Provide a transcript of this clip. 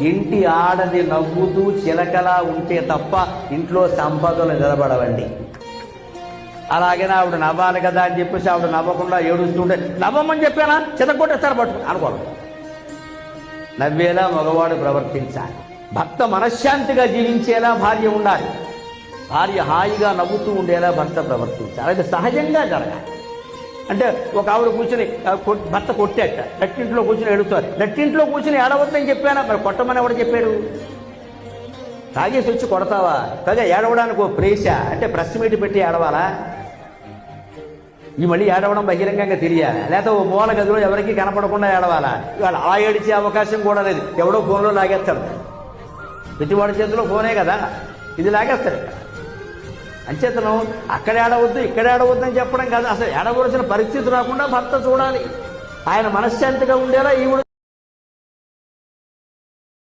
ఇంటి ఆడది నవ్వుతూ చిలకలా ఉంటే తప్ప ఇంట్లో సంపదలు నిలబడవండి. అలాగే ఆవిడ నవ్వాలి కదా అని చెప్పేసి ఆవిడ నవ్వకుండా ఏడుస్తుంటే నవ్వమని చెప్పానా? చితకొట్టేస్తారు పట్టు అనుకోవడం నవ్వేలా మగవాడు ప్రవర్తించాలి. భర్త మనశ్శాంతిగా జీవించేలా భార్య ఉండాలి. భార్య హాయిగా నవ్వుతూ ఉండేలా భర్త ప్రవర్తించాలి. అది సహజంగా జరగాలి. అంటే ఒక ఆవిడ కూర్చొని భర్త కొట్టేట. నట్టింట్లో కూర్చొని ఏడుస్తారు నట్టింట్లో కూర్చొని ఏడవద్దని చెప్పానా? మరి కొట్టమని ఎవడు చెప్పాడు? తాగేసి వచ్చి కొడతావా? పైగా ఏడవడానికి ఓ ప్రేస. అంటే ప్రెస్ మీట్ పెట్టి ఏడవాలా? ఈ మళ్ళీ ఏడవడం బహిరంగంగా తెలియాలి లేదా ఓ మూల గదిలో ఎవరికి కనపడకుండా ఏడవాలా? ఇవాళ అలా ఏడిచే అవకాశం కూడా లేదు. ఎవడో ఫోన్లో లాగేస్తాడు. ప్రతివాడి చేతిలో ఫోనే కదా. ఇది లాగేస్తాడు అంచేతను అక్కడ ఏడవద్దు ఇక్కడ ఏడవద్దు అని చెప్పడం కాదు. అసలు ఏడవలసిన పరిస్థితి రాకుండా భర్త చూడాలి. ఆయన మనశ్శాంతిగా ఉండేలా ఈవిడ